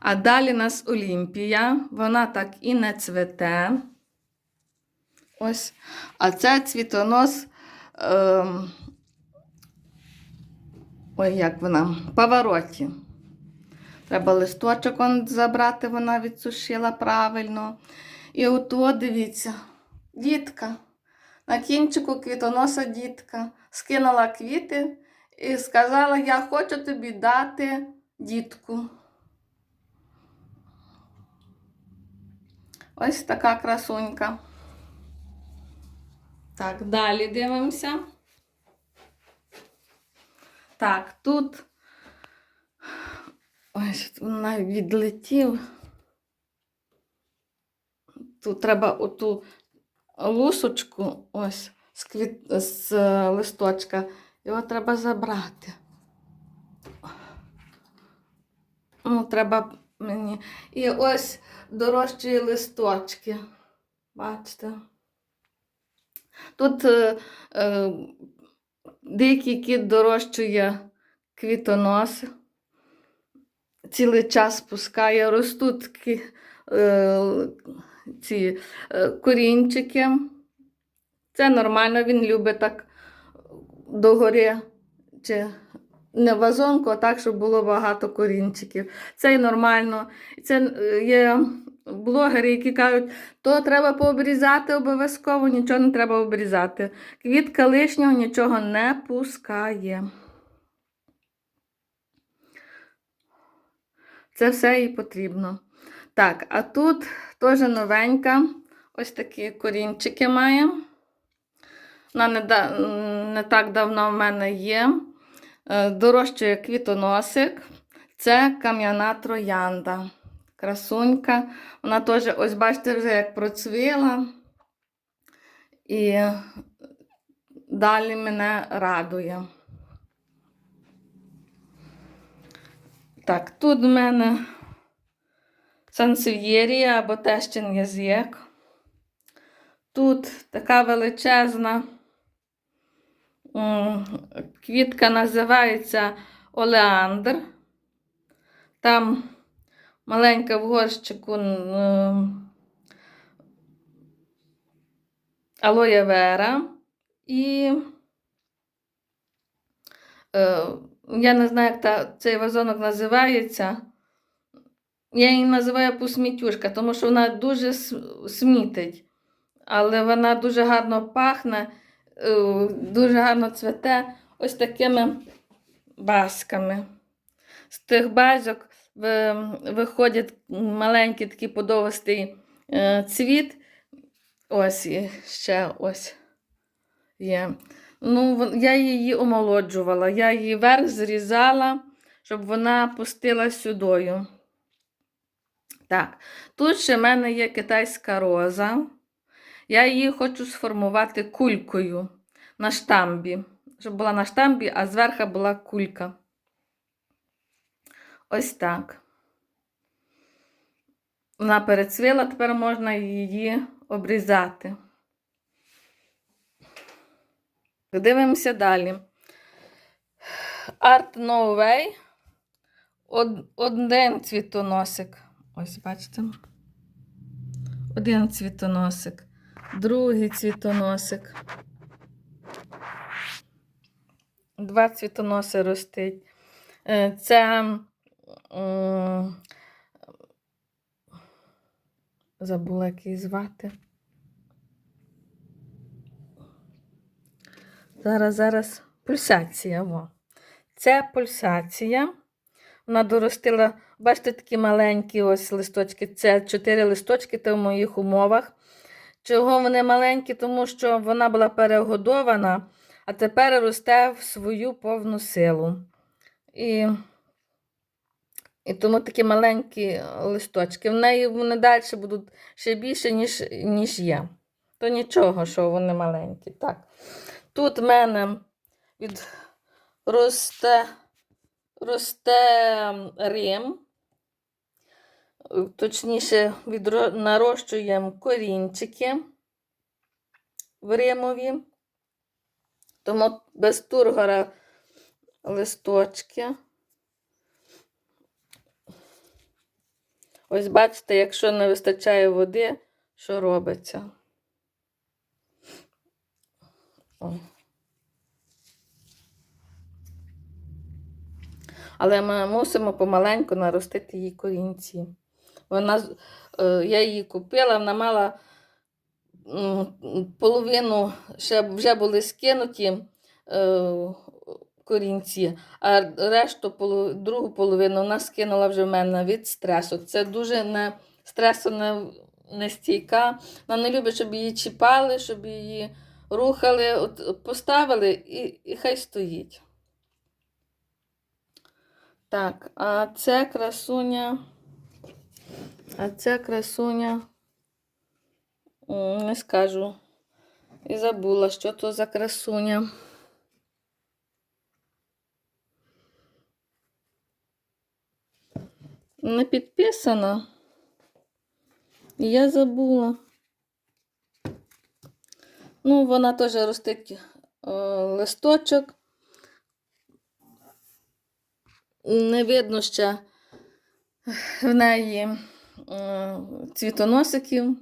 А далі нас Олімпія. Вона так і не цвете. Ось. А це цвітонос. Ем... Ой, як вона? Павароті. Треба листочок он забрати, вона відсушила правильно. І от дивіться, дітка. На кінчику квітоноса дітка скинула квіти і сказала: Я хочу тобі дати дітку. Ось така красунька. Так, далі дивимося. Так, тут ось навіть відлетів. Тут треба оту лусочку ось з, квіт... з е, листочка. Його треба забрати. Ну, треба мені. І ось дорожчі листочки. Бачите? Тут е, е, деякий кіт дорощує квітонос, цілий час пускає, ростуть е, ці е, корінчики. Це нормально, він любить так догори, чи не вазонку, а так, щоб було багато корінчиків. Це і нормально. Це е, є блогери, які кажуть, то треба пообрізати обов'язково, нічого не треба обрізати. Квітка лишнього нічого не пускає. Це все їй потрібно. Так, а тут теж новенька. Ось такі корінчики має. Вона не, да, не так давно в мене є. Е, Дорожчує квітоносик. Це кам'яна троянда. Красунька. Вона теж, ось бачите, вже як процвіла. І далі мене радує. Так, тут в мене сансев'єрія або тещин язик. Тут така величезна квітка називається Олеандр. Там маленька в горщику м, алоє вера. І е, я не знаю, як та, цей вазонок називається. Я її називаю посмітюшка, тому що вона дуже смітить. Але вона дуже гарно пахне, е, дуже гарно цвете ось такими басками. З тих базок ви- виходить маленький такий подовистий е, цвіт. Ось і ще ось є. Ну, я її омолоджувала. Я її верх зрізала, щоб вона пустила сюдою. Так, тут ще в мене є китайська роза. Я її хочу сформувати кулькою на штамбі. Щоб була на штамбі, а зверху була кулька. Ось так. Вона перецвіла, тепер можна її обрізати. Дивимося далі. Art No. Один цвітоносик. Ось, бачите? Один цвітоносик, другий цвітоносик. Два цвітоноси ростить. Е, Це забула, як звати. Зараз, зараз пульсація. Во. Це пульсація. Вона доростила, бачите, такі маленькі ось листочки. Це чотири листочки та в моїх умовах. Чого вони маленькі? Тому що вона була перегодована, а тепер росте в свою повну силу. І, і тому такі маленькі листочки. В неї вони далі будуть ще більше, ніж, ніж є. То нічого, що вони маленькі. Так. Тут в мене від росте, росте Рим. Точніше, відро... нарощуємо корінчики в Римові. Тому без тургора листочки. Ось бачите, якщо не вистачає води, що робиться. Але ми мусимо помаленьку наростити її корінці. Вона, е, я її купила, вона мала половину ще вже були скинуті е, корінці, а решту, другу половину вона скинула вже в мене від стресу. Це дуже не стресу не, стійка. Вона не любить, щоб її чіпали, щоб її рухали, От поставили і, і хай стоїть. Так, а це красуня. А це красуня. Не скажу. І забула, що то за красуня. Не підписана. Я забула. Ну, вона теж ростить е, листочок. Не видно ще в неї цвітоносиків.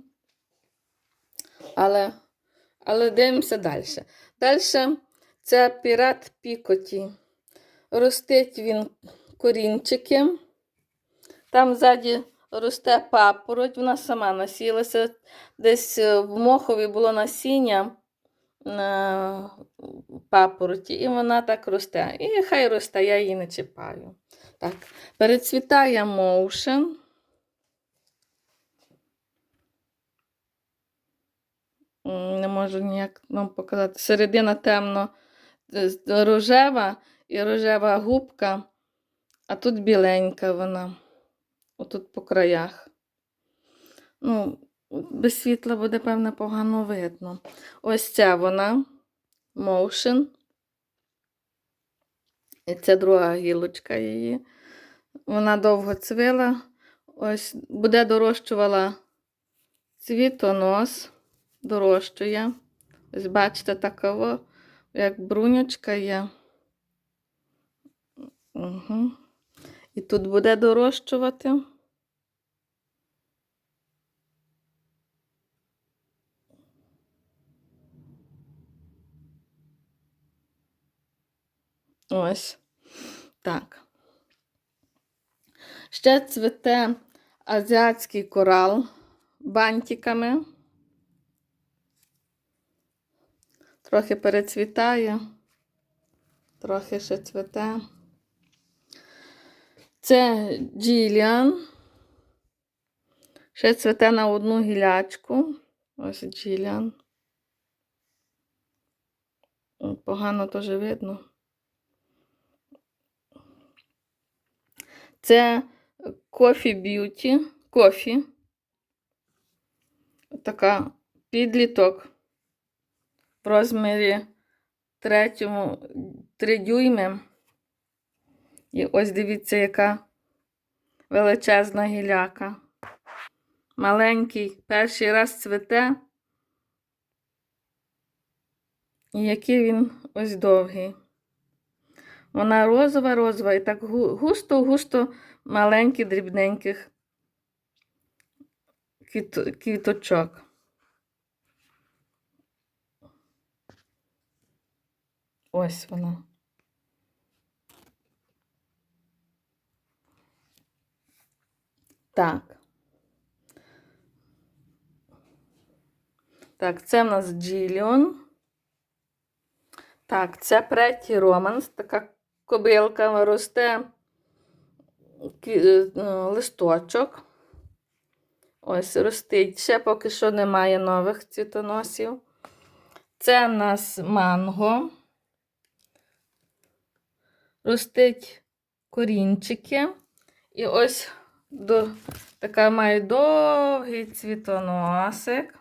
Але, але дивимося далі. Далі це пірат Пікоті. Ростить він корінчики. Там ззаді росте папороть, вона сама насілася. Десь е, в мохові було насіння на папороті, і вона так росте. І хай росте, я її не чіпаю. Так, перецвітає моушен. Не можу ніяк вам показати. Середина темно е, рожева і рожева губка, а тут біленька вона. Отут по краях. Ну, без світла буде, певно, погано видно. Ось ця вона, Motion. І це друга гілочка її. Вона довго цвіла. Ось буде дорощувала цвітонос, дорощує. Ось бачите, такого, як брунючка є. Угу. І тут буде дорощувати. Ось так. Ще цвіте азіатський корал бантиками. Трохи перецвітає, трохи ще цвіте. Це Джиліан. Ще цвіте на одну гілячку. Ось Джиліан. Погано теж видно. Це Coffee Beauty. Кофі. Така підліток в розмірі третьому 3 дюйми. І ось дивіться, яка величезна гіляка. Маленький, перший раз цвіте. І який він ось довгий. Вона розова, розова і так густо-густо маленьких, дрібненьких квіточок. Ось вона. Так. Так, це в нас Джіліон. Так, це Претті Романс, така кобилка росте е, листочок. Ось ростить. Ще поки що немає нових цвітоносів. Це в нас манго. Ростить корінчики. І ось до, така має довгий цвітоносик.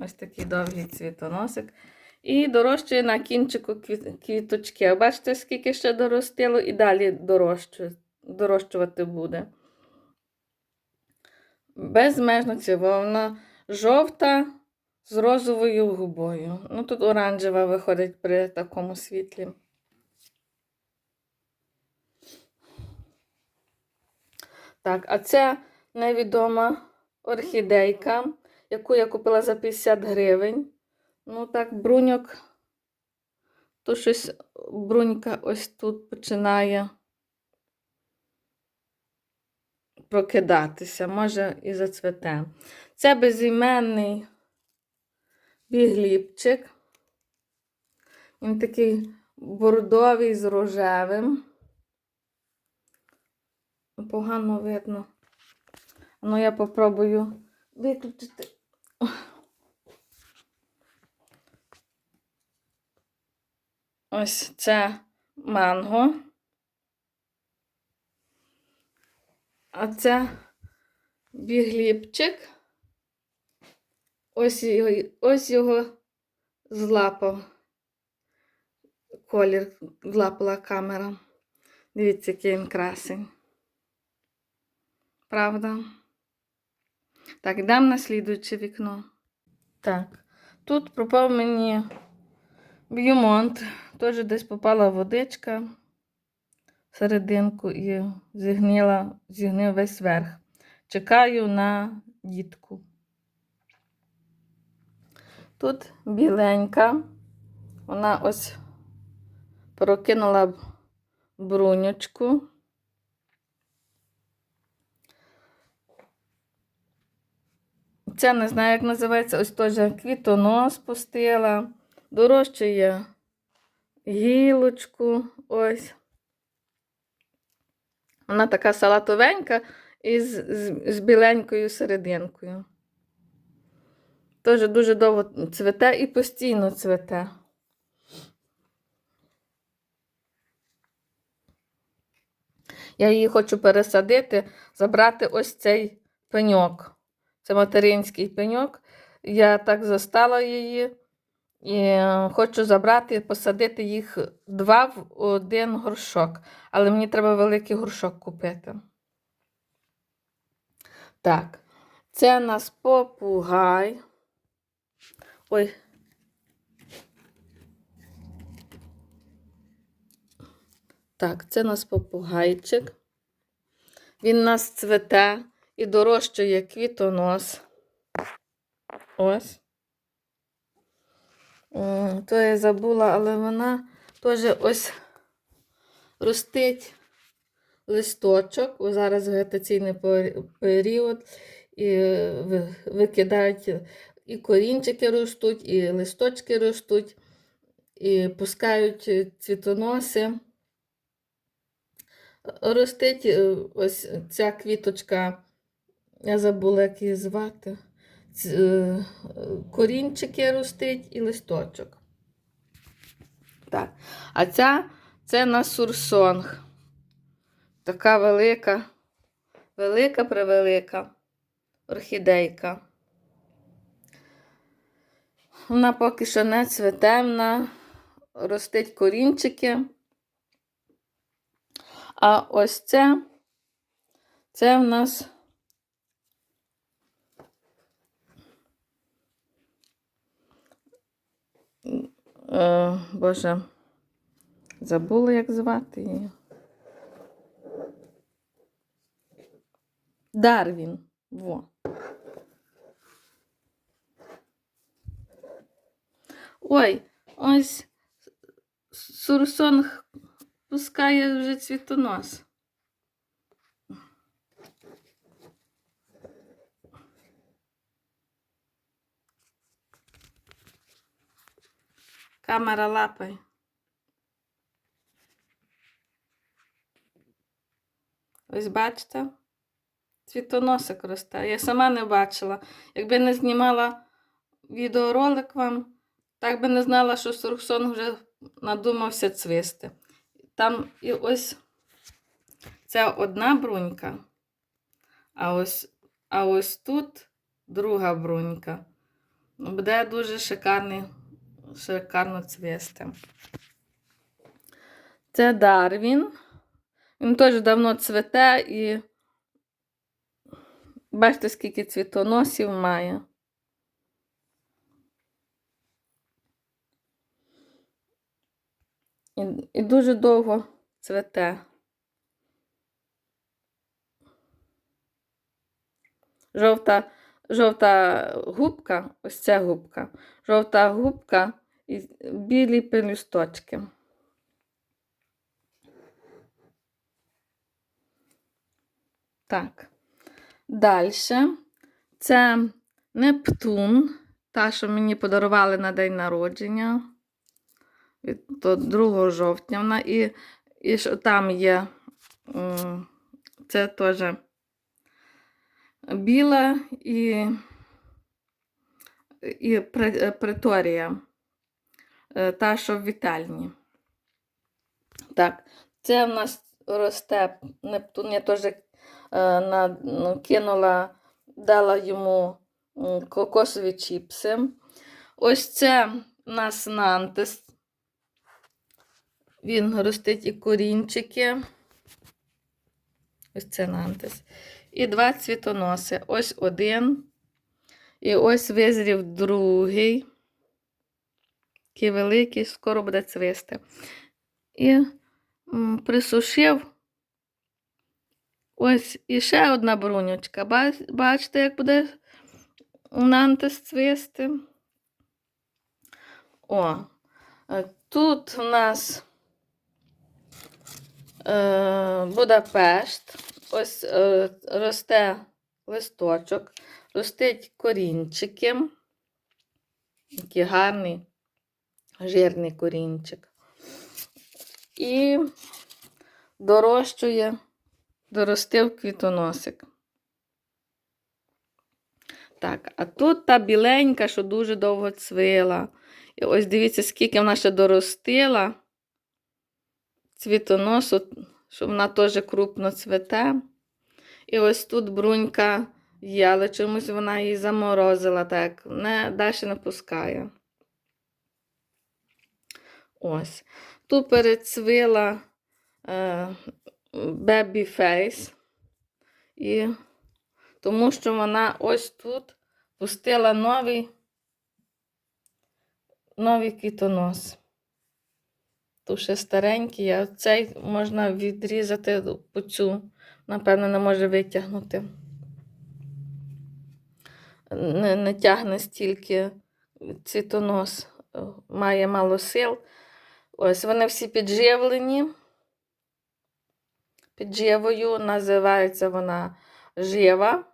Ось такий довгий цвітоносик. І дорощує на кінчику квіт- квіточки. Бачите, скільки ще доростило, і далі дорощує, дорощувати буде. Безмежно цивовна, жовта з розовою губою. Ну, тут оранжева виходить при такому світлі. Так, а це невідома орхідейка, яку я купила за 50 гривень. Ну так, бруньок, то щось брунька ось тут починає прокидатися, може і зацвете. Це безіменний бігліпчик. Він такий бордовий з рожевим. Погано видно. Ну, я попробую виключити. Ось це манго. А це бігліпчик. Ось його, ось його злапав. Колір злапала камера. Дивіться, який він красень. Правда? Так, йдемо на слідуюче вікно. Так, тут пропав мені б'юмонт. Теж десь попала водичка серединку і зігніла, зігнив весь верх. Чекаю на дітку. Тут біленька. Вона ось прокинула брунючку. Це не знаю, як називається. Ось теж квітонос пустила. Дорожчує гілочку. Ось. Вона така салатовенька із з, з біленькою серединкою. Теж дуже довго цвете і постійно цвете. Я її хочу пересадити, забрати ось цей пеньок. Це материнський пеньок. Я так застала її і е, хочу забрати посадити їх два в один горшок. Але мені треба великий горшок купити. Так, це у нас попугай. Ой. Так, це у нас попугайчик. Він у нас цвете і дорожчує квітонос. Ось. То я забула, але вона теж ось ростить листочок. Зараз вегетаційний період. І викидають і корінчики ростуть, і листочки ростуть, і пускають цвітоноси. Ростить е, ось ця квіточка, я забула, як її звати. Е, Корінчики ростить і листочок. Так. А ця це на сурсонг. Така велика, велика превелика орхідейка. Вона поки що не цвете, вона ростить корінчики. А ось це, це в нас е, Боже, забула, як звати її. Дарвін. Во. Ой, ось Сурсонг пускає вже цвітонос. Камера лапай. Ось бачите? Цвітоносик росте. Я сама не бачила. Якби не знімала відеоролик вам, так би не знала, що Сурксон вже надумався цвісти. Там і ось це одна брунька, а ось, а ось тут друга брунька. Буде дуже шикарний, шикарно цвісти. Це Дарвін. Він теж давно цвете і бачите, скільки цвітоносів має. І, і дуже довго цвете. жовта, жовта губка, ось ця губка, жовта губка і білі пелюсточки. Так. Далі. Це Нептун, та, що мені подарували на день народження. Від то 2 жовтня вона і, і що там є. Це теж біла і, і при- приторія. Е, Та, що в вітальні. Так, це в нас росте Нептун. Я теж е, на, ну, кинула, дала йому кокосові чіпси. Ось це у нас нантис. Він ростить і корінчики. Ось це нантис. І два цвітоноси. Ось один. І ось визрів другий. Такий великий, скоро буде цвісти. І присушив. Ось і ще одна брунючка. Бачите, як буде нантис цвісти? О, е, тут у нас е, Будапешт. Ось е, росте листочок, ростить корінчики. Який гарний, жирний корінчик. І дорощує, доростив квітоносик. Так, а тут та біленька, що дуже довго цвила. І ось дивіться, скільки вона ще доростила. Цвітоносу, що вона теж крупно цвете. І ось тут брунька є, але чомусь вона її заморозила так, не, далі не пускає. Ось. Тут перецвила е, Face. І тому що вона ось тут пустила новий, новий квітонос. Тут ще старенький, а цей можна відрізати по цю, напевно, не може витягнути. Не, не тягне стільки цвітонос, е, має мало сил. Ось вони всі підживлені. Підживою називається вона жива.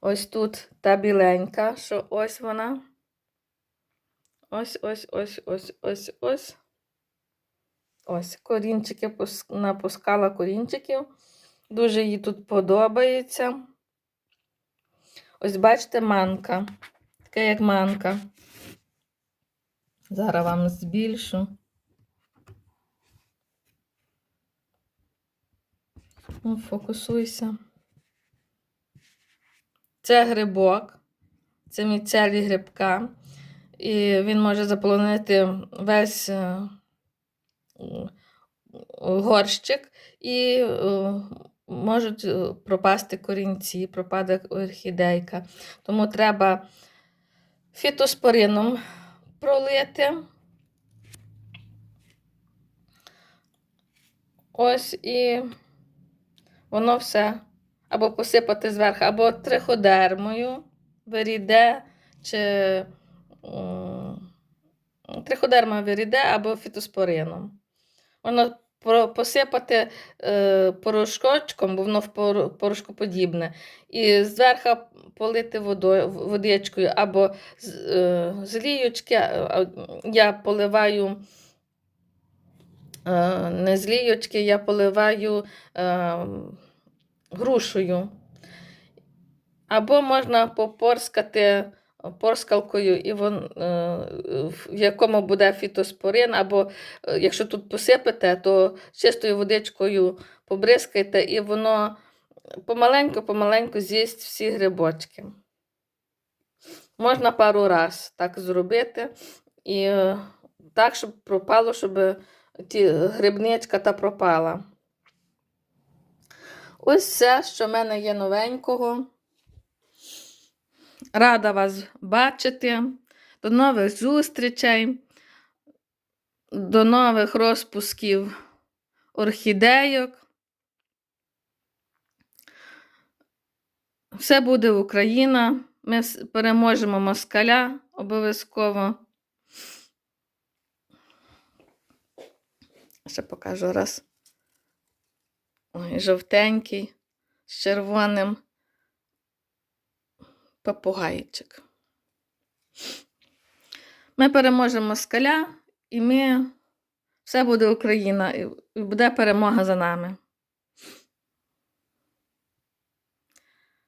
Ось тут та біленька, що ось вона. Ось, ось, ось, ось, ось, ось. Ось, корінчики напускала корінчиків. Дуже їй тут подобається. Ось бачите, манка. Таке як манка. Зараз вам збільшу. Ну, фокусуйся. Це грибок. Це міцелі грибка. І він може заполонити весь е, горщик і е, можуть е, пропасти корінці, пропаде орхідейка. Тому треба фітоспорином пролити. Ось і воно все або посипати зверху, або триходермою, веріде, чи м, триходерма веріде, або фітоспорином. Воно посипати е, порошкочком, бо воно в пор- порошкоподібне, і зверху полити водою, водичкою, або з, е, ліючки. Я поливаю е, не з я поливаю грушею. Або можна попорскати порскалкою, і вон, е, в якому буде фітоспорин, або е, якщо тут посипете, то чистою водичкою побризкайте, і воно помаленьку-помаленьку з'їсть всі грибочки. Можна пару раз так зробити, і е, так, щоб пропало, щоб ті грибничка та пропала. Ось все, що в мене є новенького. Рада вас бачити. До нових зустрічей, до нових розпусків орхідейок. Все буде Україна. Ми переможемо москаля обов'язково. Ще покажу раз. Ой, жовтенький з червоним попугайчик. Ми переможемо москаля, і ми все буде Україна, і буде перемога за нами.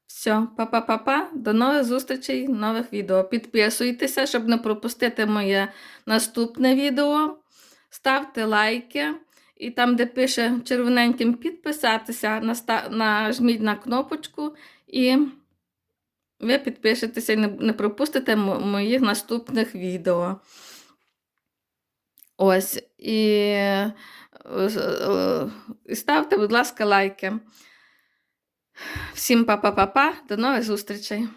Все, па-па-па-па. До нових зустрічей, нових відео. Підписуйтеся, щоб не пропустити моє наступне відео. Ставте лайки. І там, де пише червоненьким підписатися, нажміть на кнопочку і ви підпишетеся і не, пропустите моїх наступних відео. Ось. І, е, і ставте, будь ласка, лайки. Всім па-па-па-па. До нових зустрічей!